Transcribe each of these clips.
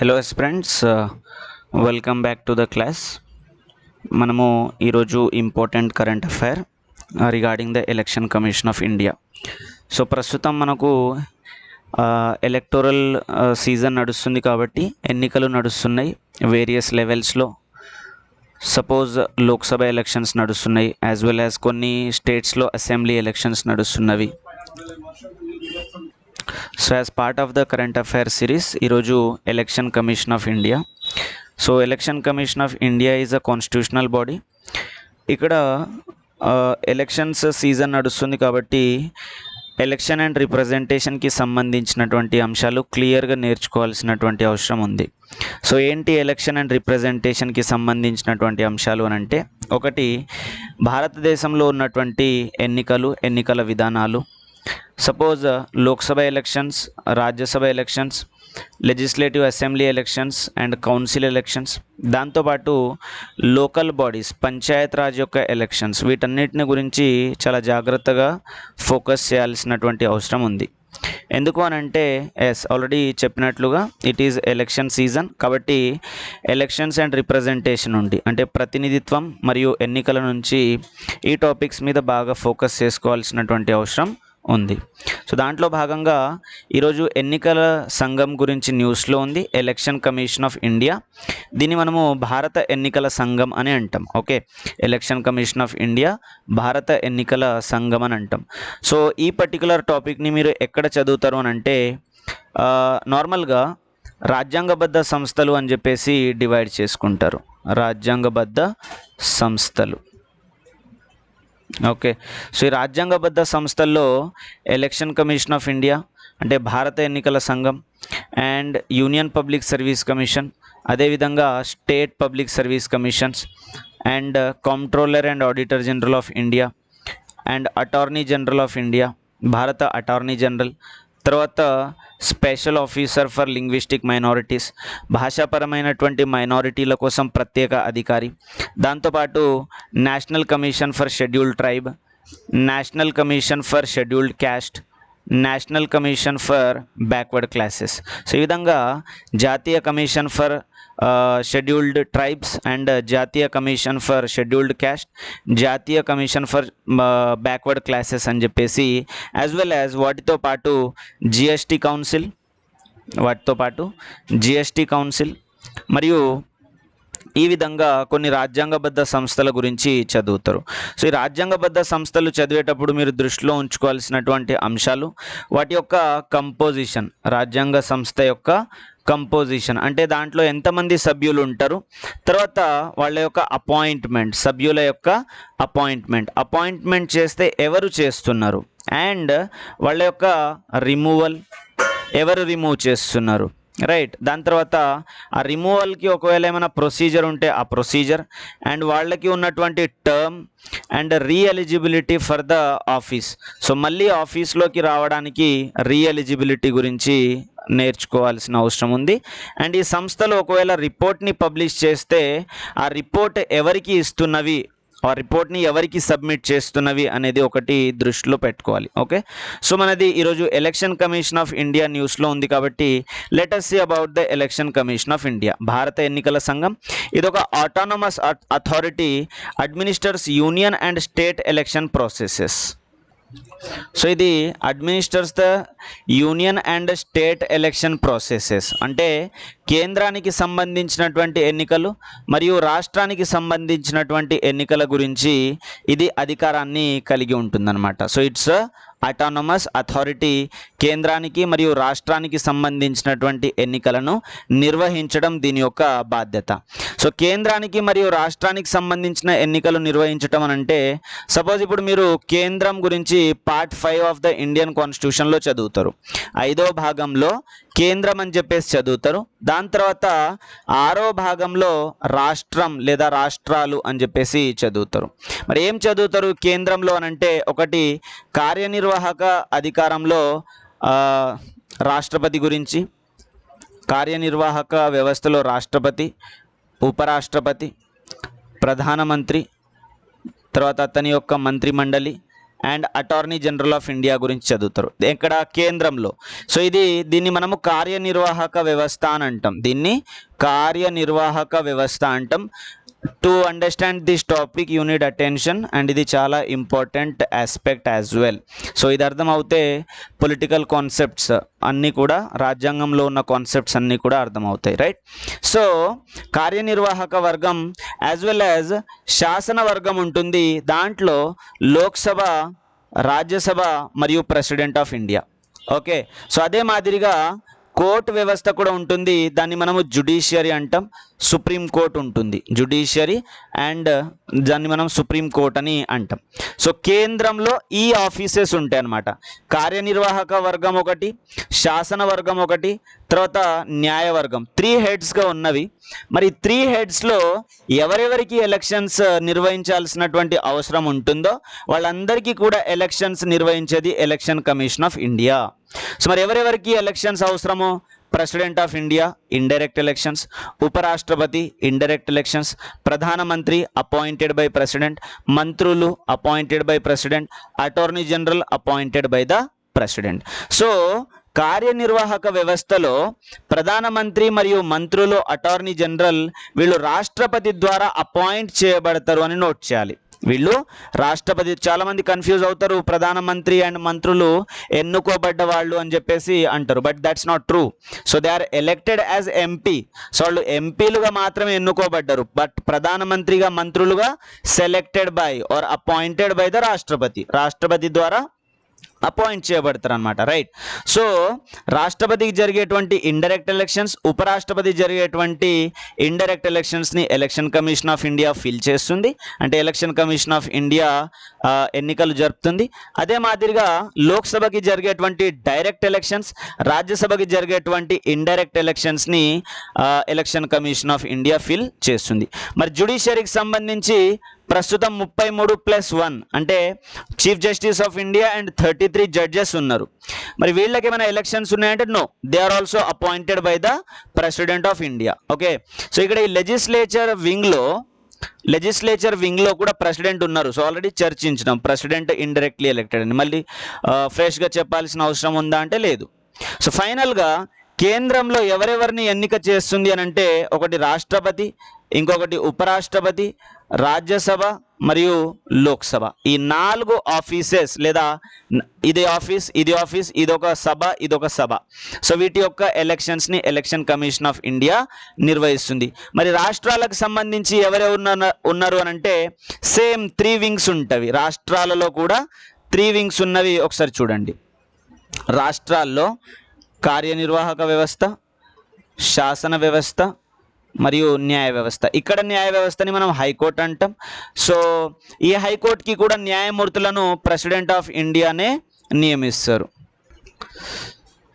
Hello friends welcome back to the class మనము ఈరోజు important current affair regarding the election commission of India so ప్రస్తుతం మనకు uh, electoral season uh, నడుస్తుంది కాబట్టి ఎన్నికలు నడుస్తున్నాయి. వేరియస్ లెవెల్స్లో సపోజ్ లోక్సభ ఎలక్షన్స్ నడుస్తున్నాయి యాజ్ వెల్ యాజ్ కొన్ని స్టేట్స్లో assembly elections నడుస్తున్నవి. So as part of the current affair series ఈరోజు election commission of India so election commission of India is a constitutional body ఇక్కడ ఎలక్షన్స్ సీజన్ నడుస్తుంది కాబట్టి election and రిప్రజెంటేషన్కి సంబంధించినటువంటి అంశాలు క్లియర్గా నేర్చుకోవాల్సినటువంటి అవసరం ఉంది. సో ఏంటి ఎలక్షన్ అండ్ రిప్రజెంటేషన్కి సంబంధించినటువంటి అంశాలు అని అంటే ఒకటి భారతదేశంలో ఉన్నటువంటి ఎన్నికలు ఎన్నికల విధానాలు suppose Lok Sabha elections Rajya Sabha elections legislative assembly elections and council elections దాంతోపాటు లోకల్ బాడీస్ పంచాయత్ రాజ్ యొక్క ఎలక్షన్స్ వీటన్నిటిని గురించి చాలా జాగ్రత్తగా ఫోకస్ చేయాల్సినటువంటి అవసరం ఉంది. ఎందుకు అని అంటే ఎస్ ఆల్రెడీ చెప్పినట్లుగా ఇట్ ఈజ్ ఎలక్షన్ సీజన్ కాబట్టి ఎలక్షన్స్ అండ్ రిప్రజెంటేషన్ ఉండి అంటే ప్రతినిధిత్వం మరియు ఎన్నికల నుంచి ఈ టాపిక్స్ మీద బాగా ఫోకస్ చేసుకోవాల్సినటువంటి అవసరం ఉంది. సో దాంట్లో భాగంగా ఈరోజు ఎన్నికల సంఘం గురించి న్యూస్లో ఉంది. Election commission of India. దీన్ని మనము భారత ఎన్నికల సంఘం అని అంటాం. Okay? Election commission of India భారత ఎన్నికల సంఘం అని అంటాం. సో ఈ పర్టికులర్ టాపిక్ని మీరు ఎక్కడ చదువుతారు అని అంటే నార్మల్గా రాజ్యాంగబద్ధ సంస్థలు అని చెప్పేసి డివైడ్ చేసుకుంటారు. రాజ్యాంగబద్ధ సంస్థలు. ఓకే. సో ఈ రాజ్యాంగబద్ధ సంస్థల్లో ఎలక్షన్ కమిషన్ ఆఫ్ ఇండియా అంటే భారత ఎన్నికల సంఘం and union public service commission అదేవిధంగా state public service commissions and controller and auditor general of India and attorney general of India భారత అటార్నీ జనరల్ తర్వాత special officer for linguistic minorities భాషాపరమైనటువంటి మైనారిటీల కోసం ప్రత్యేక అధికారి. దాంతోపాటు national commission for scheduled tribe national commission for scheduled caste national commission for backward classes. So ఈ విధంగా జాతీయ commission for scheduled tribes and జాతీయ కమిషన్ ఫర్ షెడ్యూల్డ్ క్యాస్ట్ జాతీయ కమిషన్ ఫర్ బ్యాక్వర్డ్ క్లాసెస్ అని చెప్పేసి యాజ్ వెల్ యాజ్ వాటితో పాటు GST council వాటితో పాటు జిఎస్టీ కౌన్సిల్ మరియు ఈ విధంగా కొన్ని రాజ్యాంగబద్ధ సంస్థల గురించి చదువుతారు. సో ఈ రాజ్యాంగబద్ధ సంస్థలు చదివేటప్పుడు మీరు దృష్టిలో ఉంచుకోవాల్సినటువంటి అంశాలు వాటి యొక్క కంపోజిషన్ రాజ్యాంగ సంస్థ యొక్క కంపోజిషన్ అంటే దాంట్లో ఎంతమంది సభ్యులు ఉంటారు? తర్వాత వాళ్ళ యొక్క అపాయింట్మెంట్ సభ్యుల యొక్క అపాయింట్మెంట్ అపాయింట్మెంట్ చేస్తే ఎవరు చేస్తున్నారు? అండ్ వాళ్ళ యొక్క రిమూవల్ ఎవరు రిమూవ్ చేస్తున్నారు? రైట్ దాని తర్వాత ఆ రిమూవల్కి ఒకవేళ ఏమైనా ప్రొసీజర్ ఉంటే ఆ ప్రొసీజర్ అండ్ వాళ్ళకి ఉన్నటువంటి term and reeligibility for the office so మళ్ళీ ఆఫీస్లోకి రావడానికి రీఎలిజిబిలిటీ గురించి నేర్చుకోవాల్సిన అవసరం ఉంది. అండ్ ఈ సంస్థలు ఒకవేళ రిపోర్ట్ని పబ్లిష్ చేస్తే ఆ రిపోర్ట్ ఎవరికి ఇస్తున్నవి ఆ రిపోర్ట్ని ఎవరికి సబ్మిట్ చేస్తున్నవి అనేది ఒకటి దృష్టిలో పెట్టుకోవాలి. ఓకే? సో మనది ఈరోజు ఎలక్షన్ కమిషన్ ఆఫ్ ఇండియా న్యూస్లో ఉంది కాబట్టి let us see about the election commission of India భారత ఎన్నికల సంఘం. ఇది ఒక autonomous authority administers union and state election processes so ఇది administers the union and state election processes అంటే కేంద్రానికి సంబంధించినటువంటి ఎన్నికలు మరియు రాష్ట్రానికి సంబంధించినటువంటి ఎన్నికల గురించి ఇది అధికారాన్ని కలిగి ఉంటుందన్నమాట. సో ఇట్స్ అటానమస్ అథారిటీ కేంద్రానికి మరియు రాష్ట్రానికి సంబంధించినటువంటి ఎన్నికలను నిర్వహించడం దీని యొక్క బాధ్యత. సో కేంద్రానికి మరియు రాష్ట్రానికి సంబంధించిన ఎన్నికలు నిర్వహించడం అని అంటే సపోజ్ ఇప్పుడు మీరు కేంద్రం గురించి part five of the Indian కాన్స్టిట్యూషన్లో చదువుతారు. ఐదో భాగంలో కేంద్రం అని చెప్పేసి చదువుతారు. దాని తర్వాత ఆరో భాగంలో రాష్ట్రం లేదా రాష్ట్రాలు అని చెప్పేసి చదువుతారు. మరి ఏం చదువుతారు కేంద్రంలో అనంటే ఒకటి కార్యనిర్వాహక అధికారంలో రాష్ట్రపతి గురించి కార్యనిర్వాహక వ్యవస్థలో రాష్ట్రపతి ఉపరాష్ట్రపతి ప్రధానమంత్రి తర్వాత అతని యొక్క మంత్రిమండలి and attorney general of India గురించి చదువుతారు. ఇక్కడ కేంద్రంలో. సో ఇది దీన్ని మనము కార్యనిర్వాహక వ్యవస్థ అని అంటాం. దీన్ని కార్యనిర్వాహక వ్యవస్థ అంటాం. To understand this topic you need attention and ఇది చాలా important aspect as well so ఇది అర్థమవుతే పొలిటికల్ కాన్సెప్ట్స్ అన్నీ కూడా రాజ్యాంగంలో ఉన్న కాన్సెప్ట్స్ అన్నీ కూడా అర్థమవుతాయి రైట్ సో కార్యనిర్వాహక వర్గం యాజ్ వెల్ యాజ్ శాసన వర్గం ఉంటుంది. దాంట్లో లోక్సభ రాజ్యసభ మరియు president of India okay so అదే మాదిరిగా కోర్టు వ్యవస్థ కూడా ఉంటుంది. దాన్ని మనము జుడిషియరీ అంటాం. సుప్రీం కోర్ట్ ఉంటుంది. జుడిషియరీ అండ్ దాన్ని మనం సుప్రీం కోర్ట్ అని అంటాం. సో కేంద్రంలో ఈ ఆఫీసెస్ ఉంటాయి అన్నమాట. కార్యనిర్వాహక వర్గం ఒకటి శాసన వర్గం ఒకటి తర్వాత న్యాయవర్గం త్రీ హెడ్స్గా ఉన్నవి. మరి త్రీ హెడ్స్లో ఎవరెవరికి ఎలక్షన్స్ నిర్వహించాల్సినటువంటి అవసరం ఉంటుందో వాళ్ళందరికీ కూడా elections నిర్వహించేది election commission of India. So మరి ఎవరెవరికి ఎలక్షన్స్ అవసరమో president of India indirect elections ఉపరాష్ట్రపతి ఇండైరెక్ట్ ఎలక్షన్స్ ప్రధానమంత్రి అపాయింటెడ్ బై ప్రెసిడెంట్ మంత్రులు appointed by president attorney general appointed by the president so కార్యనిర్వాహక వ్యవస్థలో ప్రధానమంత్రి మరియు మంత్రులు అటార్నీ జనరల్ వీళ్ళు రాష్ట్రపతి ద్వారా అపాయింట్ చేయబడతారు అని నోట్ చేయాలి. వీళ్ళు రాష్ట్రపతి చాలామంది కన్ఫ్యూజ్ అవుతారు ప్రధానమంత్రి అండ్ మంత్రులు ఎన్నుకోబడ్డ వాళ్ళు అని చెప్పేసి అంటారు but that's not true so they are elected as MP so వాళ్ళు ఎంపీలుగా మాత్రమే ఎన్నుకోబడ్డారు బట్ ప్రధానమంత్రిగా మంత్రులుగా selected by are appointed by the రాష్ట్రపతి. రాష్ట్రపతి ద్వారా అపాయింట్ చేయబడతారు అనమాట రైట్ సో రాష్ట్రపతికి జరిగేటువంటి ఇండైరెక్ట్ ఎలక్షన్స్ ఉపరాష్ట్రపతి జరిగేటువంటి indirect ఎలక్షన్స్ని election commission of India fill చేస్తుంది. అంటే ఎలక్షన్ కమిషన్ ఆఫ్ ఇండియా ఎన్నికలు జరుపుతుంది. అదే మాదిరిగా లోక్సభకి జరిగేటువంటి డైరెక్ట్ ఎలక్షన్స్ రాజ్యసభకి జరిగేటువంటి indirect ఎలక్షన్స్ని election commission of India fill చేస్తుంది. మరి జుడిషియరీకి సంబంధించి ప్రస్తుతం ముప్పై మూడు ప్లస్ వన్ అంటే chief justice of India and thirty three judges ఉన్నారు. మరి వీళ్ళకి ఏమైనా ఎలక్షన్స్ ఉన్నాయంటే no they are also appointed by the president of India okay so ఇక్కడ ఈ లెజిస్లేచర్ వింగ్లో లెజిస్లేచర్ వింగ్లో కూడా ప్రెసిడెంట్ ఉన్నారు. సో ఆల్రెడీ చర్చించినాం. ప్రెసిడెంట్ ఇండైరెక్ట్లీ ఎలక్టెడ్ అని. మళ్ళీ ఫ్రెష్గా చెప్పాల్సిన అవసరం ఉందా అంటే లేదు. సో ఫైనల్గా కేంద్రంలో ఎవరెవరిని ఎన్నిక చేస్తుంది అని అంటే ఒకటి రాష్ట్రపతి ఇంకొకటి ఉపరాష్ట్రపతి రాజ్యసభ మరియు లోక్సభ. ఈ నాలుగు ఆఫీసెస్ లేదా ఇదే ఇది ఆఫీస్ ఇది ఆఫీస్ ఇదొక సభ ఇదొక సభ. సో వీటి యొక్క ఎలక్షన్స్ని ఎలక్షన్ కమిషన్ ఆఫ్ ఇండియా నిర్వహిస్తుంది. మరి రాష్ట్రాలకు సంబంధించి ఎవరెవరు ఉన్న- ఉన్నారు అని అంటే సేమ్ త్రీ వింగ్స్ ఉంటవి. రాష్ట్రాలలో కూడా త్రీ వింగ్స్ ఉన్నవి ఒకసారి చూడండి. రాష్ట్రాల్లో కార్యనిర్వాహక వ్యవస్థ శాసన వ్యవస్థ మరియు న్యాయ వ్యవస్థ. ఇక్కడ న్యాయ వ్యవస్థని మనం హైకోర్టు అంటాం. సో ఈ హైకోర్టుకి కూడా న్యాయమూర్తులను ప్రెసిడెంట్ ఆఫ్ ఇండియానే నియమిస్తారు.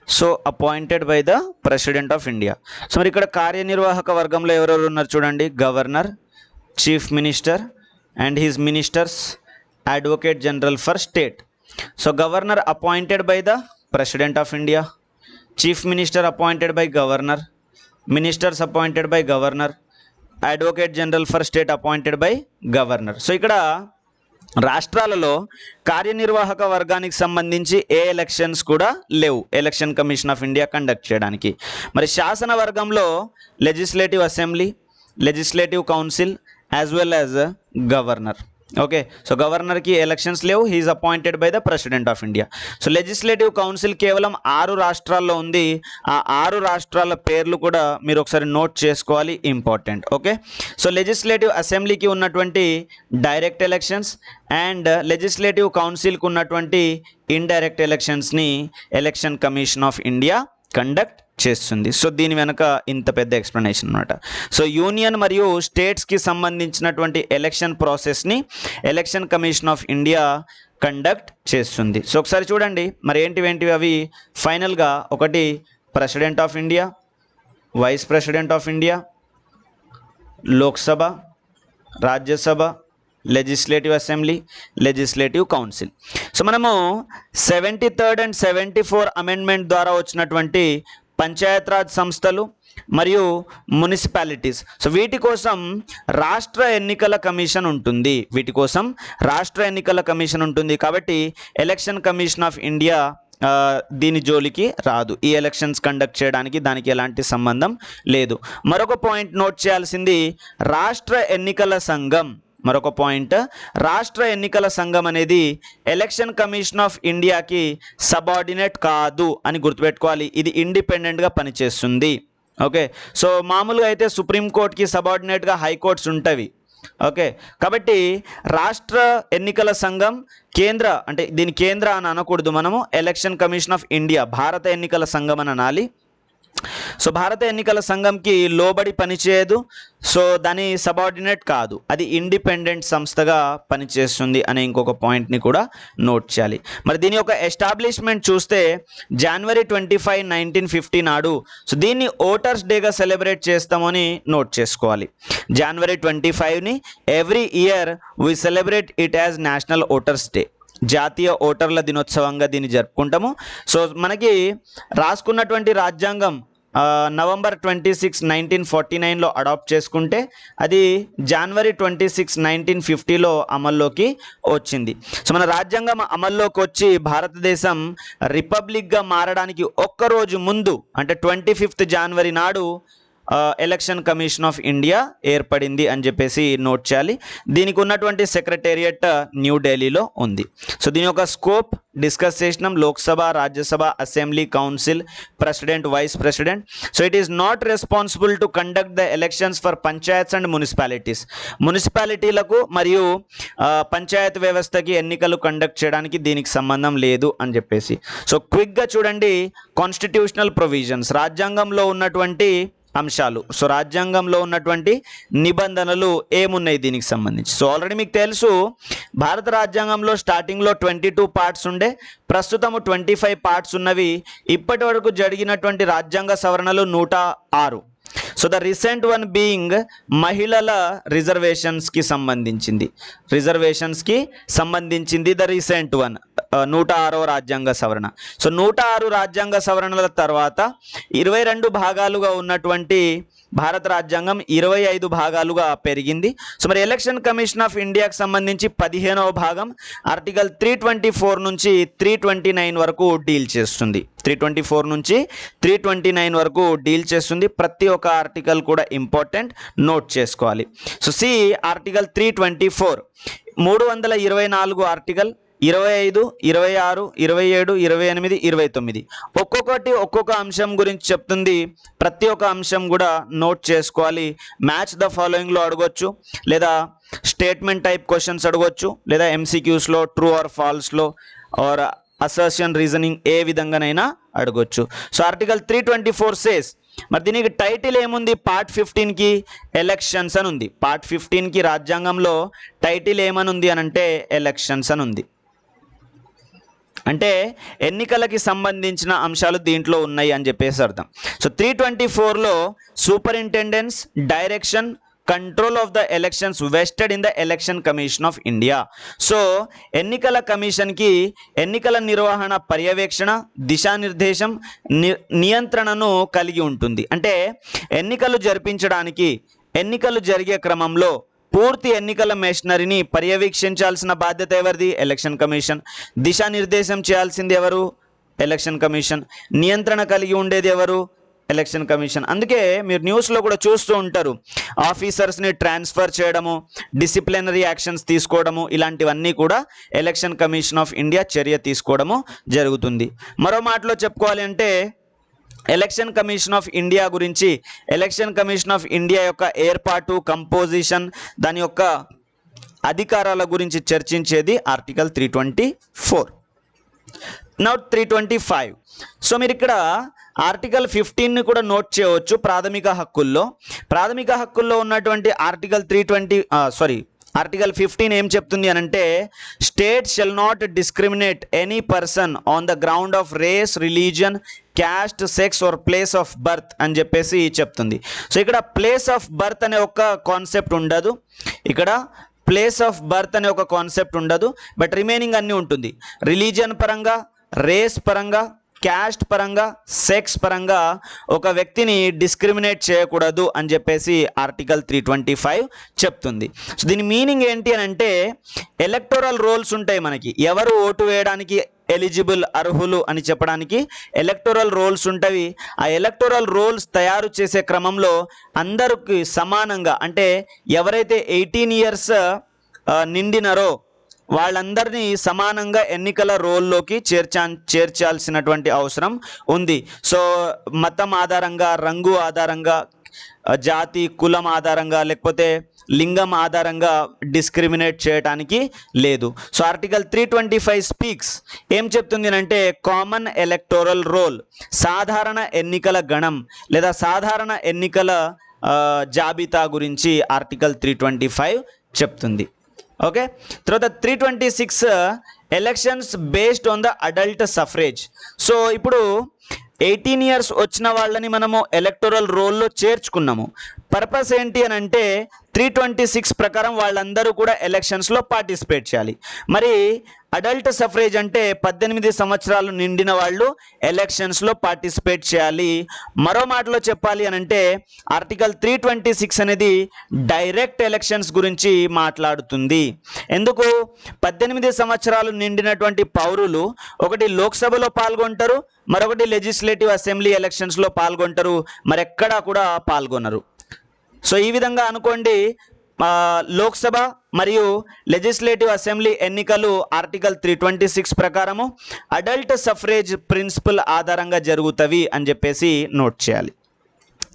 So appointed by the president of India. So మరి ఇక్కడ కార్యనిర్వాహక వర్గంలో ఎవరెవరు ఉన్నారు చూడండి. Governor chief minister and his ministers advocate general for state. So governor appointed by the president of India. Chief minister appointed by governor. Ministers appointed by governor advocate general for state appointed by governor. So ఇక్కడ రాష్ట్రాలలో కార్యనిర్వాహక వర్గానికి సంబంధించి ఏ elections కూడా లేవు election commission of India conduct చేయడానికి. మరి శాసన వర్గంలో legislative assembly legislative council as well as governor. Okay so గవర్నర్కి ఎలక్షన్స్ లేవు. He is appointed by the president of India so legislative council కేవలం ఆరు రాష్ట్రాల్లో ఉంది. ఆ ఆరు రాష్ట్రాల పేర్లు కూడా మీరు ఒకసారి నోట్ చేసుకోవాలి. ఇంపార్టెంట్ ఓకే సో లెజిస్లేటివ్ అసెంబ్లీకి ఉన్నటువంటి డైరెక్ట్ ఎలక్షన్స్ అండ్ లెజిస్లేటివ్ కౌన్సిల్కి ఉన్నటువంటి indirect ఎలక్షన్స్ని election commission of India conduct చేస్తుంది. సో దీని వెనుక ఇంత పెద్ద ఎక్స్ప్లెనేషన్ అనమాట సో యూనియన్ మరియు స్టేట్స్కి సంబంధించినటువంటి ఎలక్షన్ ప్రాసెస్ని election commission of India conduct చేస్తుంది. సో ఒకసారి చూడండి. మరి ఏంటివి ఏంటివి అవి? ఫైనల్గా ఒకటి president of India vice president of India Lok Sabha Rajya Sabha legislative assembly legislative council so మనము seventy third and seventy four amendment ద్వారా వచ్చినటువంటి పంచాయత్ రాజ్ సంస్థలు మరియు మున్సిపాలిటీస్. సో వీటి కోసం రాష్ట్ర ఎన్నికల కమిషన్ ఉంటుంది. వీటి కోసం రాష్ట్ర ఎన్నికల కమిషన్ ఉంటుంది కాబట్టి ఎలక్షన్ కమిషన్ ఆఫ్ ఇండియా దీని జోలికి రాదు. ఈ ఎలక్షన్స్ కండక్ట్ చేయడానికి దానికి ఎలాంటి సంబంధం లేదు. మరొక పాయింట్ నోట్ చేయాల్సింది రాష్ట్ర ఎన్నికల సంఘం. మరొక పాయింట్. రాష్ట్ర ఎన్నికల సంఘం అనేది ఎలక్షన్ కమిషన్ ఆఫ్ ఇండియాకి సబార్డినేట్ కాదు అని గుర్తుపెట్టుకోవాలి. ఇది ఇండిపెండెంట్గా పనిచేస్తుంది. ఓకే? సో మామూలుగా అయితే సుప్రీంకోర్టుకి సబార్డినేట్గా హైకోర్ట్స్ ఉంటవి. ఓకే? కాబట్టి రాష్ట్ర ఎన్నికల సంఘం కేంద్ర అంటే దీని కేంద్ర అని అనకూడదు మనము ఎలక్షన్ కమిషన్ ఆఫ్ ఇండియా భారత ఎన్నికల సంఘం అని అనాలి. సో భారత ఎన్నికల సంఘంకి లోబడి పనిచేయదు. సో దాని సబార్డినేట్ కాదు. అది ఇండిపెండెంట్ సంస్థగా పనిచేస్తుంది అనే ఇంకొక పాయింట్ని కూడా నోట్ చేయాలి. మరి దీని యొక్క ఎస్టాబ్లిష్మెంట్ చూస్తే జనవరి ట్వంటీ ఫైవ్ నైన్టీన్ ఫిఫ్టీ నాడు సో దీన్ని ఓటర్స్ డేగా సెలబ్రేట్ చేస్తామని నోట్ చేసుకోవాలి. జనవరి twenty ఫైవ్ని every year we celebrate it as national voters day. జాతీయ ఓటర్ల దినోత్సవంగా దీన్ని జరుపుకుంటాము. సో మనకి రాసుకున్నటువంటి రాజ్యాంగం November twenty six nineteen forty నైన్లో అడాప్ట్ చేసుకుంటే అది జనవరి ట్వంటీ సిక్స్ నైన్టీన్ ఫిఫ్టీలో అమల్లోకి వచ్చింది. సో మన రాజ్యాంగం అమల్లోకి వచ్చి భారతదేశం రిపబ్లిక్గా మారడానికి ఒక్కరోజు ముందు అంటే ట్వంటీ ఫిఫ్త్ జనవరి నాడు ఎలక్షన్ కమిషన్ ఆఫ్ ఇండియా ఏర్పడింది అని చెప్పేసి నోట్ చేయాలి. దీనికి ఉన్నటువంటి సెక్రటేరియట్ న్యూఢిల్లీలో ఉంది. సో దీని యొక్క స్కోప్ డిస్కస్ చేసినాం. Lok Sabha Rajya Sabha assembly council president vice president so it is not responsible to conduct the elections for panchayats and municipalities మున్సిపాలిటీలకు మరియు పంచాయత్ వ్యవస్థకి ఎన్నికలు కండక్ట్ చేయడానికి దీనికి సంబంధం లేదు అని చెప్పేసి. సో క్విక్గా చూడండి కాన్స్టిట్యూషనల్ ప్రొవిజన్స్ రాజ్యాంగంలో ఉన్నటువంటి అంశాలు. సో రాజ్యాంగంలో ఉన్నటువంటి నిబంధనలు ఏమున్నాయి దీనికి సంబంధించి? సో ఆల్రెడీ మీకు తెలుసు భారత రాజ్యాంగంలో స్టార్టింగ్లో ట్వంటీ టూ పార్ట్స్ ఉండే. ప్రస్తుతము ట్వంటీ ఫైవ్ పార్ట్స్ ఉన్నవి. ఇప్పటి వరకు జరిగినటువంటి రాజ్యాంగ సవరణలు నూట ఆరు. So the recent one being మహిళల రిజర్వేషన్స్కి సంబంధించింది. రిజర్వేషన్స్కి సంబంధించింది ద రీసెంట్ వన్ నూట ఆరో రాజ్యాంగ సవరణ. సో నూట ఆరు రాజ్యాంగ సవరణల తర్వాత ఇరవై రెండు భాగాలుగా ఉన్నటువంటి భారత రాజ్యాంగం ఇరవై ఐదు భాగాలుగా పెరిగింది. సో మరి ఎలక్షన్ కమిషన్ ఆఫ్ ఇండియాకు సంబంధించి పదిహేనవ భాగం ఆర్టికల్ త్రీ ట్వంటీ ఫోర్ నుంచి త్రీ ట్వంటీ నైన్ వరకు డీల్ చేస్తుంది. త్రీ ట్వంటీ ఫోర్ నుంచి త్రీ ట్వంటీ నైన్ వరకు డీల్ చేస్తుంది. ప్రతి ఒక్క ఆర్టికల్ కూడా ఇంపార్టెంట్ నోట్ చేసుకోవాలి. So see article three twenty four. మూడు వందల ఇరవై నాలుగు ఆర్టికల్ ఇరవై ఐదు ఇరవై ఆరు ఇరవై ఏడు ఇరవై ఎనిమిది ఇరవై తొమ్మిది. ఒక్కొక్కటి ఒక్కొక్క అంశం గురించి చెప్తుంది. ప్రతి ఒక్క అంశం కూడా నోట్ చేసుకోవాలి. మ్యాచ్ ద ఫాలోయింగ్లో అడగొచ్చు లేదా స్టేట్మెంట్ టైప్ క్వశ్చన్స్ అడగొచ్చు లేదా ఎంసీక్యూస్లో ట్రూ ఆర్ ఫాల్స్లో ఆర్ అసర్షన్ రీజనింగ్ ఏ విధంగానైనా అడగొచ్చు. So article three twenty four says మరి దీనికి టైటిల్ ఏముంది? పార్ట్ ఫిఫ్టీన్కి ఎలక్షన్స్ అని ఉంది. పార్ట్ ఫిఫ్టీన్కి రాజ్యాంగంలో టైటిల్ ఏమని ఉంది అని అంటే ఎలక్షన్స్ అని ఉంది. అంటే ఎన్నికలకి సంబంధించిన అంశాలు దీంట్లో ఉన్నాయి అని చెప్పేసి అర్థం. సో త్రీ ట్వంటీ ఫోర్లో superintendence direction control of the elections vested in the election commission of India so ఎన్నికల కమిషన్కి ఎన్నికల నిర్వహణ పర్యవేక్షణ దిశానిర్దేశం ని నియంత్రణను కలిగి ఉంటుంది. అంటే ఎన్నికలు జరిపించడానికి ఎన్నికలు జరిగే క్రమంలో పూర్తి ఎన్నికల మెషినరీని పర్యవేక్షించాల్సిన బాధ్యత ఎవరిది? ఎలక్షన్ కమిషన్ దిశానిర్దేశం చేయాల్సింది ఎవరు? ఎలక్షన్ కమిషన్ నియంత్రణ కలిగి ఉండేది ఎవరు? ఎలక్షన్ కమిషన్ అందుకే మీరు న్యూస్లో కూడా చూస్తూ ఉంటారు. ఆఫీసర్స్ని ట్రాన్స్ఫర్ చేయడము డిసిప్లినరీ యాక్షన్స్ తీసుకోవడము ఇలాంటివన్నీ కూడా ఎలక్షన్ కమిషన్ ఆఫ్ ఇండియా చర్య తీసుకోవడము జరుగుతుంది. మరో మాటలో చెప్పుకోవాలి అంటే ఎలక్షన్ కమిషన్ ఆఫ్ ఇండియా గురించి ఎలక్షన్ కమిషన్ ఆఫ్ ఇండియా యొక్క ఏర్పాటు కంపోజిషన్ దాని యొక్క అధికారాల గురించి చర్చించేది article three twenty four not three twenty five so మీరు ఇక్కడ ఆర్టికల్ ఫిఫ్టీన్ని కూడా నోట్ చేయవచ్చు ప్రాథమిక హక్కుల్లో. ప్రాథమిక హక్కుల్లో ఉన్నటువంటి article three twenty sorry article fifteen ఏం చెప్తుంది అని అంటే state shall not discriminate any person on the ground of race religion caste sex or place of birth అని చెప్పేసి చెప్తుంది. సో ఇక్కడ ప్లేస్ ఆఫ్ బర్త్ అనే ఒక కాన్సెప్ట్ ఉండదు. ఇక్కడ ప్లేస్ ఆఫ్ బర్త్ అనే ఒక కాన్సెప్ట్ ఉండదు. బట్ రిమైనింగ్ అన్నీ ఉంటుంది. రిలీజియన్ పరంగా రేస్ పరంగా క్యాస్ట్ పరంగా సెక్స్ పరంగా ఒక వ్యక్తిని డిస్క్రిమినేట్ చేయకూడదు అని చెప్పేసి ఆర్టికల్ త్రీ ట్వంటీ ఫైవ్ చెప్తుంది. సో దీని మీనింగ్ ఏంటి అని అంటే ఎలక్టోరల్ రోల్స్ ఉంటాయి మనకి. ఎవరు ఓటు వేయడానికి ఎలిజిబుల్ అర్హులు అని చెప్పడానికి ఎలక్టోరల్ రోల్స్ ఉంటవి ఆ ఎలక్టోరల్ రోల్స్ తయారు చేసే క్రమంలో అందరికి సమానంగా అంటే ఎవరైతే ఎయిటీన్ ఇయర్స్ నిండినారో వాళ్ళందరినీ సమానంగా ఎన్నికల రోల్లోకి చేర్చా చేర్చాల్సినటువంటి అవసరం ఉంది. సో మతం ఆధారంగా రంగు ఆధారంగా జాతి కులం ఆధారంగా లేకపోతే లింగం ఆధారంగా డిస్క్రిమినేట్ చేయడానికి లేదు. So article three twenty five speaks ఏం చెప్తుంది అంటే కామన్ ఎలక్టోరల్ రోల్ సాధారణ ఎన్నికల గణం లేదా సాధారణ ఎన్నికల జాబితా గురించి ఆర్టికల్ త్రీ ట్వంటీ ఫైవ్ చెప్తుంది. ఓకే తర్వాత three twenty six elections based on the adult suffrage so ఇప్పుడు ఎయిటీన్ ఇయర్స్ వచ్చిన వాళ్ళని మనము ఎలక్టోరల్ రోల్లో చేర్చుకున్నాము. పర్పస్ ఏంటి అని అంటే త్రీ ట్వంటీ సిక్స్ ప్రకారం వాళ్ళందరూ కూడా ఎలక్షన్స్లో పార్టిసిపేట్ చేయాలి. మరి అడల్ట్ సఫరేజ్ అంటే పద్దెనిమిది సంవత్సరాలు నిండిన వాళ్ళు ఎలక్షన్స్లో పార్టిసిపేట్ చేయాలి. మరో మాటలో చెప్పాలి అని అంటే ఆర్టికల్ త్రీ ట్వంటీ సిక్స్ అనేది డైరెక్ట్ ఎలక్షన్స్ గురించి మాట్లాడుతుంది. ఎందుకు? పద్దెనిమిది సంవత్సరాలు నిండినటువంటి పౌరులు ఒకటి లోక్సభలో పాల్గొంటారు మరొకటి లెజిస్లేటివ్ అసెంబ్లీ ఎలక్షన్స్లో పాల్గొంటారు మరెక్కడా కూడా పాల్గొనరు. సో ఈ విధంగా అనుకోండి లోక్సభ మరియు లెజిస్లేటివ్ అసెంబ్లీ ఎన్నికలు ఆర్టికల్ త్రీ ట్వంటీ సిక్స్ ప్రకారము అడల్ట్ సఫరేజ్ ప్రిన్సిపల్ ఆధారంగా జరుగుతవి అని చెప్పేసి నోట్ చేయాలి.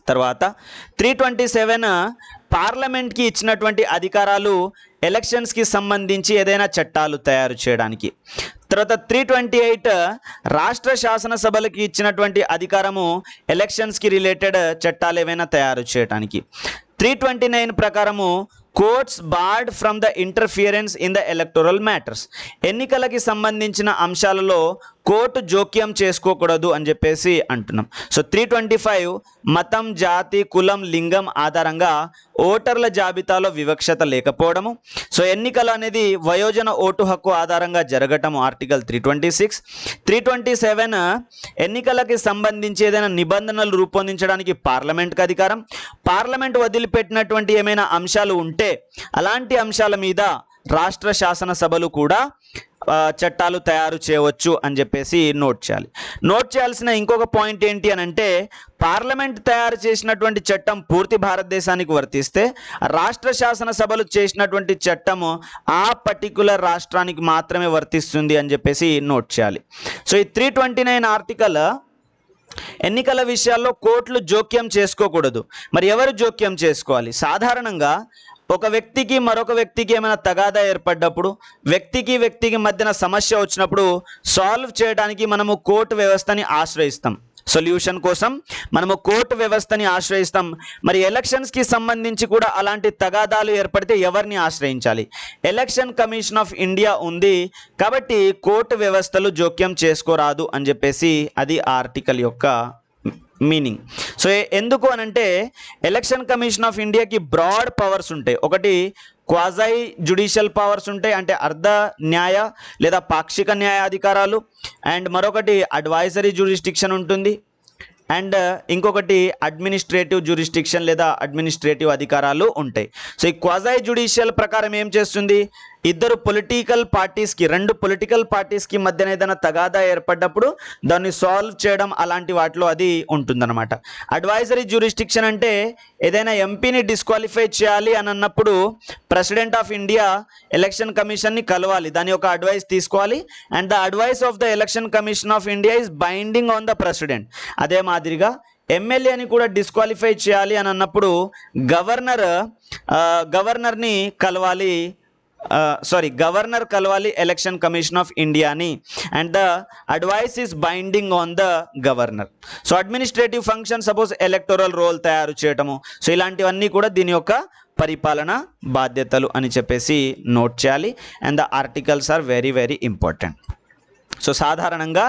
తర్వాత త్రీ ట్వంటీ సెవెన్ పార్లమెంట్కి ఇచ్చినటువంటి అధికారాలు ఎలక్షన్స్కి సంబంధించి ఏదైనా చట్టాలు తయారు చేయడానికి. తర్వాత త్రీ ట్వంటీ ఎయిట్ రాష్ట్ర శాసనసభలకి ఇచ్చినటువంటి అధికారము ఎలక్షన్స్కి రిలేటెడ్ చట్టాలు ఏవైనా తయారు చేయడానికి. త్రీ ట్వంటీ నైన్ ప్రకారము courts barred from the interference in the electoral matters. ఎన్నికలకి సంబంధించిన అంశాలలో కోర్టు జోక్యం చేసుకోకూడదు అని చెప్పేసి అంటున్నాం. సో త్రీ ట్వంటీ ఫైవ్ మతం జాతి కులం లింగం ఆధారంగా ఓటర్ల జాబితాలో వివక్షత లేకపోవడము. సో ఎన్నికలు అనేది వయోజన ఓటు హక్కు ఆధారంగా జరగటము article three twenty six. Three twenty seven ఎన్నికలకి సంబంధించి ఏదైనా నిబంధనలు రూపొందించడానికి పార్లమెంట్కి అధికారం. పార్లమెంట్ వదిలిపెట్టినటువంటి ఏమైనా అంశాలు ఉంటే అలాంటి అంశాల మీద రాష్ట్ర శాసనసభలు కూడా చట్టాలు తయారు చేయవచ్చు అని చెప్పేసి నోట్ చేయాలి. నోట్ చేయాల్సిన ఇంకొక పాయింట్ ఏంటి అని అంటే పార్లమెంట్ తయారు చేసినటువంటి చట్టం పూర్తి భారతదేశానికి వర్తిస్తే రాష్ట్ర శాసనసభలు చేసినటువంటి చట్టము ఆ పర్టికులర్ రాష్ట్రానికి మాత్రమే వర్తిస్తుంది అని చెప్పేసి నోట్ చేయాలి. సో ఈ త్రీ ట్వంటీ నైన్ ఆర్టికల్ ఎన్నికల విషయాల్లో కోర్టులు జోక్యం చేసుకోకూడదు. మరి ఎవరు జోక్యం చేసుకోవాలి? సాధారణంగా ఒక వ్యక్తికి మరొక వ్యక్తికి ఏమైనా తగాదా ఏర్పడ్డప్పుడు వ్యక్తికి వ్యక్తికి మధ్యన సమస్య వచ్చినప్పుడు సాల్వ్ చేయడానికి మనము కోర్టు వ్యవస్థని ఆశ్రయిస్తాం. సొల్యూషన్ కోసం మనము కోర్టు వ్యవస్థని ఆశ్రయిస్తాం. మరి ఎలక్షన్స్కి సంబంధించి కూడా అలాంటి తగాదాలు ఏర్పడితే ఎవరిని ఆశ్రయించాలి? ఎలక్షన్ కమిషన్ ఆఫ్ ఇండియా ఉంది. కాబట్టి కోర్టు వ్యవస్థలు జోక్యం చేసుకోరాదు అని చెప్పేసి అది ఆర్టికల్ యొక్క మీనింగ్ సో ఎందుకు ఎందుకు అనంటే ఎలక్షన్ కమిషన్ ఆఫ్ ఇండియాకి బ్రాడ్ పవర్స్ ఉంటాయి. ఒకటి క్వాజై జుడిషియల్ పవర్స్ ఉంటాయి అంటే అర్ధ న్యాయ లేదా పాక్షిక న్యాయ అధికారాలు అండ్ మరొకటి అడ్వైజరీ జ్యూరిస్టిక్షన్ ఉంటుంది. అండ్ ఇంకొకటి అడ్మినిస్ట్రేటివ్ జ్యూరిస్టిక్షన్ లేదా అడ్మినిస్ట్రేటివ్ అధికారాలు ఉంటాయి. సో ఈ క్వాజై జుడిషియల్ ప్రకారం ఏం చేస్తుంది? ఇద్దరు పొలిటికల్ పార్టీస్కి రెండు పొలిటికల్ పార్టీస్కి మధ్యన ఏదైనా తగాదా ఏర్పడ్డప్పుడు దాన్ని సాల్వ్ చేయడం అలాంటి వాటిలో అది ఉంటుందన్నమాట. అడ్వైజరీ జ్యూరిస్టిక్షన్ అంటే ఏదైనా ఎంపీని డిస్క్వాలిఫై చేయాలి అని అన్నప్పుడు ప్రెసిడెంట్ ఆఫ్ ఇండియా ఎలక్షన్ కమిషన్ని కలవాలి. దాని యొక్క అడ్వైస్ తీసుకోవాలి. And the advice of the election commission of India is binding on the president. అదే మాదిరిగా ఎమ్మెల్యేని కూడా డిస్క్వాలిఫై చేయాలి అని అన్నప్పుడు గవర్నర్ గవర్నర్ని కలవాలి. సారీ గవర్నర్ కలవాలి ఎలక్షన్ కమిషన్ ఆఫ్ ఇండియాని and the advice is binding on the governor so administrative function suppose electoral roll తయారు చేయటము. సో ఇలాంటివన్నీ కూడా దీని యొక్క పరిపాలన బాధ్యతలు అని చెప్పేసి నోట్ చేయాలి. And the articles are very very important so సాధారణంగా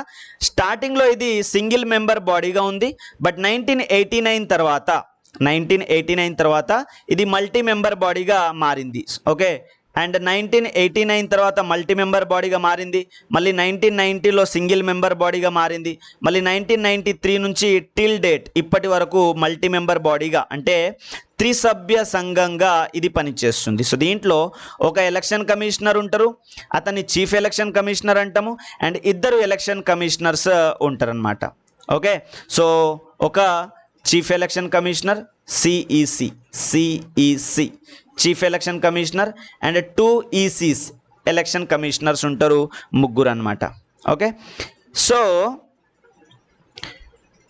స్టార్టింగ్లో ఇది సింగిల్ మెంబర్ బాడీగా ఉంది. బట్ నైన్టీన్ ఎయిటీ నైన్ తర్వాత నైన్టీన్ ఎయిటీ నైన్ తర్వాత ఇది మల్టీ మెంబర్ బాడీగా మారింది. Okay and nineteen eighty nine తర్వాత మల్టీ మెంబర్ బాడీగా మారింది. మళ్ళీ నైన్టీన్ నైంటీలో సింగిల్ మెంబర్ బాడీగా మారింది. మళ్ళీ నైన్టీన్ నైంటీ త్రీ నుంచి టిల్ డేట్ ఇప్పటి వరకు మల్టీ మెంబర్ బాడీగా అంటే త్రిసభ్య సంఘంగా ఇది పనిచేస్తుంది. సో దీంట్లో ఒక ఎలక్షన్ కమిషనర్ ఉంటారు అతన్ని చీఫ్ ఎలక్షన్ కమిషనర్ అంటాము అండ్ ఇద్దరు ఎలక్షన్ కమిషనర్స్ ఉంటారనమాట ఓకే? సో ఒక chief election commissioner CEC CEC chief election commissioner and two ECs election commissioners ఉంటారు ముగ్గురు అనమాట ఓకే సో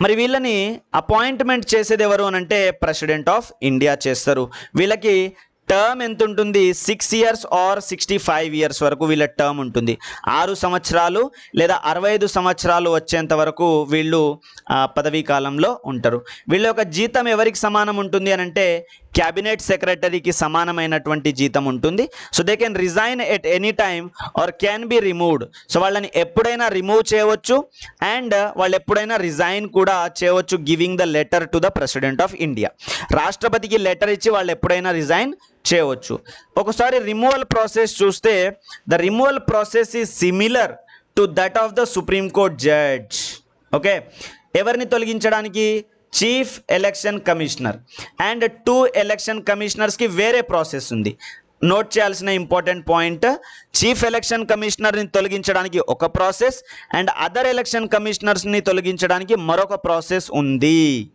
మరి వీళ్ళని అపాయింట్మెంట్ చేసేది ఎవరు అని అంటే ప్రెసిడెంట్ ఆఫ్ ఇండియా చేస్తారు. వీళ్ళకి టర్మ్ ఎంత ఉంటుంది six years or sixty five years వరకు వీళ్ళ టర్మ్ ఉంటుంది. ఆరు సంవత్సరాలు లేదా అరవై ఐదు సంవత్సరాలు వచ్చేంత వరకు వీళ్ళు పదవీ కాలంలో ఉంటారు. వీళ్ళ యొక్క జీతం ఎవరికి సమానం ఉంటుంది అని అంటే క్యాబినెట్ సెక్రటరీకి సమానమైనటువంటి జీతం ఉంటుంది. So they can resign at any time or can be removed so వాళ్ళని ఎప్పుడైనా రిమూవ్ చేయవచ్చు అండ్ uh, వాళ్ళు ఎప్పుడైనా రిజైన్ కూడా చేయవచ్చు giving the letter to the president of India రాష్ట్రపతికి లెటర్ ఇచ్చి వాళ్ళు ఎప్పుడైనా రిజైన్ చేయవచ్చు. ఒకసారి రిమూవల్ ప్రాసెస్ చూస్తే the removal process is similar to that of the supreme court judge okay ఎవరిని తొలగించడానికి? Chief election commissioner. And two election కమిషనర్స్కి వేరే ప్రాసెస్ ఉంది. నోట్ చేయాల్సిన ఇంపార్టెంట్ పాయింట్ చీఫ్ ఎలక్షన్ కమిషనర్ని తొలగించడానికి ఒక ప్రాసెస్ అండ్ అదర్ ఎలక్షన్ కమిషనర్స్ని తొలగించడానికి మరొక ప్రాసెస్ ఉంది.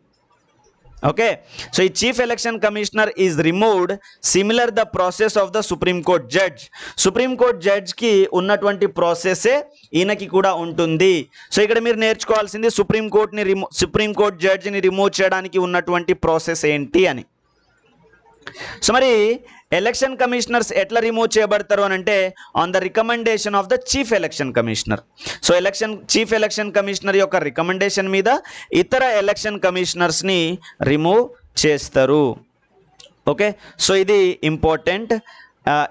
ఓకే సో ఈ chief election commissioner is removed similar the process of the supreme court judge supreme court జడ్జ్కి ఉన్నటువంటి ప్రాసెసే ఈయనకి కూడా ఉంటుంది. సో ఇక్కడ మీరు నేర్చుకోవాల్సింది సుప్రీం కోర్ట్ని రిమూ సుప్రీం కోర్ట్ జడ్జిని రిమూవ్ చేయడానికి ఉన్నటువంటి ప్రాసెస్ ఏంటి అని. సో మరి ఎలక్షన్ కమిషనర్స్ ఎట్లా రిమూవ్ చేయబడతారు అని అంటే on the recommendation of the chief election commissioner so election chief election commissioner యొక్క రికమెండేషన్ మీద ఇతర ఎలక్షన్ కమిషనర్స్ని రిమూవ్ చేస్తారు. ఓకే సో ఇది ఇంపార్టెంట్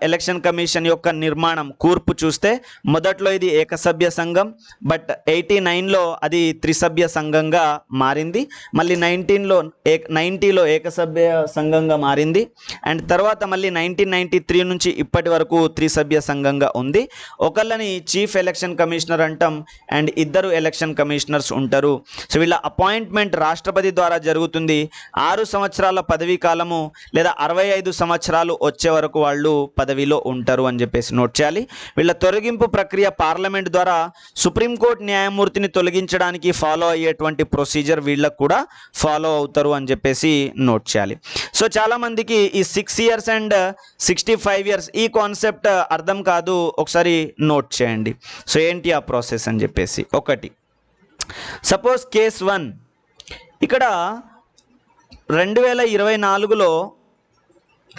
ఎలక్షన్ కమిషన్ యొక్క నిర్మాణం కూర్పు చూస్తే మొదట్లో ఇది ఏకసభ్య సంఘం బట్ ఎయిటీ నైన్లో అది త్రిసభ్య సంఘంగా మారింది. మళ్ళీ నైన్టీన్లో ఏ నైంటీలో ఏకసభ్య సంఘంగా మారింది. అండ్ తర్వాత మళ్ళీ నైన్టీన్ నైంటీ త్రీ నుంచి ఇప్పటి వరకు త్రిసభ్య సంఘంగా ఉంది. ఒకళ్ళని చీఫ్ ఎలక్షన్ కమిషనర్ అంటాం అండ్ ఇద్దరు ఎలక్షన్ కమిషనర్స్ ఉంటారు. సో వీళ్ళ అపాయింట్మెంట్ రాష్ట్రపతి ద్వారా జరుగుతుంది. ఆరు సంవత్సరాల పదవీ కాలము లేదా అరవై ఐదు సంవత్సరాలు వచ్చే వరకు వాళ్ళు పదవిలో ఉంటారు అని చెప్పేసి నోట్ చేయాలి. వీళ్ళ తొలగింపు ప్రక్రియ పార్లమెంట్ ద్వారా సుప్రీంకోర్టు న్యాయమూర్తిని తొలగించడానికి ఫాలో అయ్యేటువంటి ప్రొసీజర్ వీళ్ళకు కూడా ఫాలో అవుతారు అని చెప్పేసి నోట్ చేయాలి. సో చాలామందికి ఈ six years and sixty five years ఈ కాన్సెప్ట్ అర్థం కాదు. ఒకసారి నోట్ చేయండి. సో ఏంటి ఆ ప్రాసెస్ అని చెప్పేసి. ఒకటి. Suppose case one. ఇక్కడ రెండు వేల ఇరవై నాలుగులో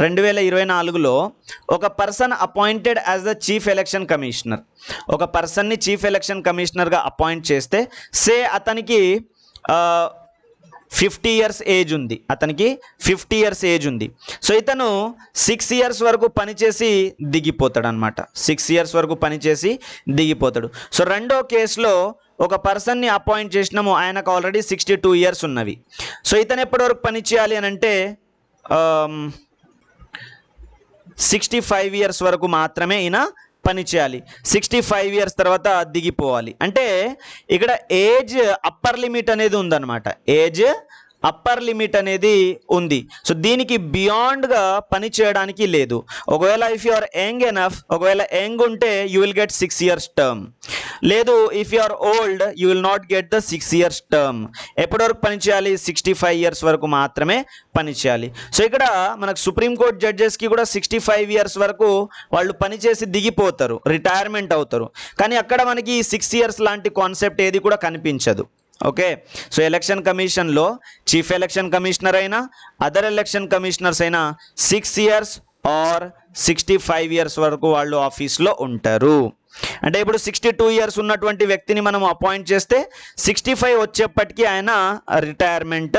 రెండు వేల ఇరవై నాలుగులో ఒక person appointed as the chief election commissioner. ఒక పర్సన్ని చీఫ్ ఎలక్షన్ కమిషనర్గా అపాయింట్ చేస్తే సే అతనికి ఫిఫ్టీ ఇయర్స్ ఏజ్ ఉంది. అతనికి ఫిఫ్టీ ఇయర్స్ ఏజ్ ఉంది. సో ఇతను సిక్స్ ఇయర్స్ వరకు పనిచేసి దిగిపోతాడు అనమాట సిక్స్ ఇయర్స్ వరకు పనిచేసి దిగిపోతాడు. సో రెండో కేసులో ఒక పర్సన్ని అపాయింట్ చేసినాము ఆయనకు ఆల్రెడీ సిక్స్టీ టూ ఇయర్స్ ఉన్నవి. సో ఇతను ఎప్పటి వరకు పని చేయాలి అని అంటే సిక్స్టీ ఫైవ్ ఇయర్స్ వరకు మాత్రమే ఈయన పని చేయాలి. సిక్స్టీ ఫైవ్ ఇయర్స్ తర్వాత దిగిపోవాలి. అంటే ఇక్కడ ఏజ్ అప్పర్ లిమిట్ అనేది ఉందన్నమాట. ఏజ్ అప్పర్ లిమిట్ అనేది ఉంది. సో దీనికి బియాండ్గా పని చేయడానికి లేదు. ఒకవేళ if you are young enough ఒకవేళ యంగ్ ఉంటే you will get six years term లేదు if you are old you will not get the six years term ఎప్పటి వరకు పని చేయాలి? సిక్స్టీ ఫైవ్ ఇయర్స్ వరకు మాత్రమే పని చేయాలి. సో ఇక్కడ మనకు సుప్రీంకోర్టు జడ్జెస్కి కూడా సిక్స్టీ ఫైవ్ ఇయర్స్ వరకు వాళ్ళు పనిచేసి దిగిపోతారు. రిటైర్మెంట్ అవుతారు. కానీ అక్కడ మనకి సిక్స్ ఇయర్స్ లాంటి కాన్సెప్ట్ ఏది కూడా కనిపించదు. ఓకే. సో ఎలక్షన్ కమిషన్లో చీఫ్ ఎలక్షన్ కమిషనర్ అయినా అదర్ ఎలక్షన్ కమిషనర్స్ అయినా six years or sixty five years వరకు వాళ్ళు ఆఫీస్లో ఉంటారు. అంటే ఇప్పుడు సిక్స్టీ టూ ఇయర్స్ ఉన్నటువంటి వ్యక్తిని మనం అపాయింట్ చేస్తే సిక్స్టీ ఫైవ్ వచ్చేప్పటికీ ఆయన రిటైర్మెంట్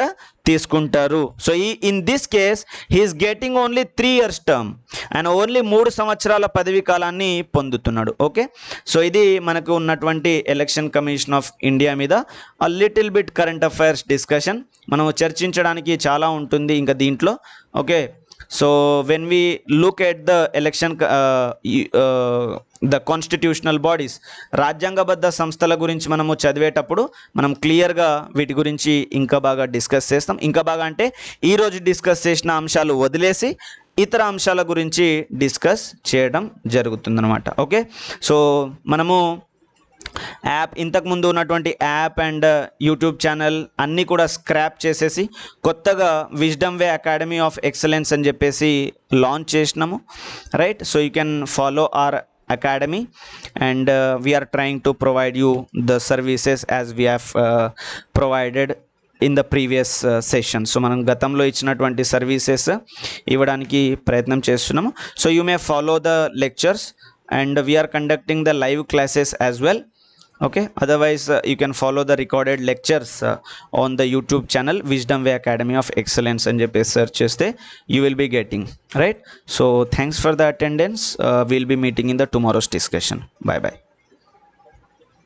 తీసుకుంటారు. సో ఈ in this case he's getting only three years term ఆయన ఓన్లీ మూడు సంవత్సరాల పదవీ కాలాన్ని పొందుతున్నాడు. ఓకే సో ఇది మనకు ఉన్నటువంటి ఎలక్షన్ కమిషన్ ఆఫ్ ఇండియా మీద a little bit current affairs discussion మనం చర్చించడానికి చాలా ఉంటుంది. ఇంకా దీంట్లో okay so when we look at the election the constitutional bodies రాజ్యాంగబద్ధ సంస్థల గురించి మనము చదివేటప్పుడు మనం క్లియర్గా వీటి గురించి ఇంకా బాగా డిస్కస్ చేస్తాం. ఇంకా బాగా అంటే ఈరోజు డిస్కస్ చేసిన అంశాలు వదిలేసి ఇతర అంశాల గురించి డిస్కస్ చేయడం జరుగుతుందన్నమాట. ఓకే సో మనము యాప్ ఇంతకుముందు ఉన్నటువంటి app and uh, YouTube channel అన్నీ కూడా స్క్రాప్ చేసేసి కొత్తగా wisdom way academy of excellence అని చెప్పేసి లాంచ్ చేసినాము. Right? So you can follow our academy and we're trying to provide you the services as we have provided in the previous session so మనం గతంలో ఇచ్చినటువంటి services ఇవ్వడానికి ప్రయత్నం చేస్తున్నాము. So you may follow the lectures and we're conducting the live classes as well okay. Otherwise uh, you can follow the recorded lectures uh, on the youtube channel wisdom way academy of excellence and jp search you will be getting right? So thanks for the attendance. Uh, we'll be meeting in the tomorrow's discussion. Bye bye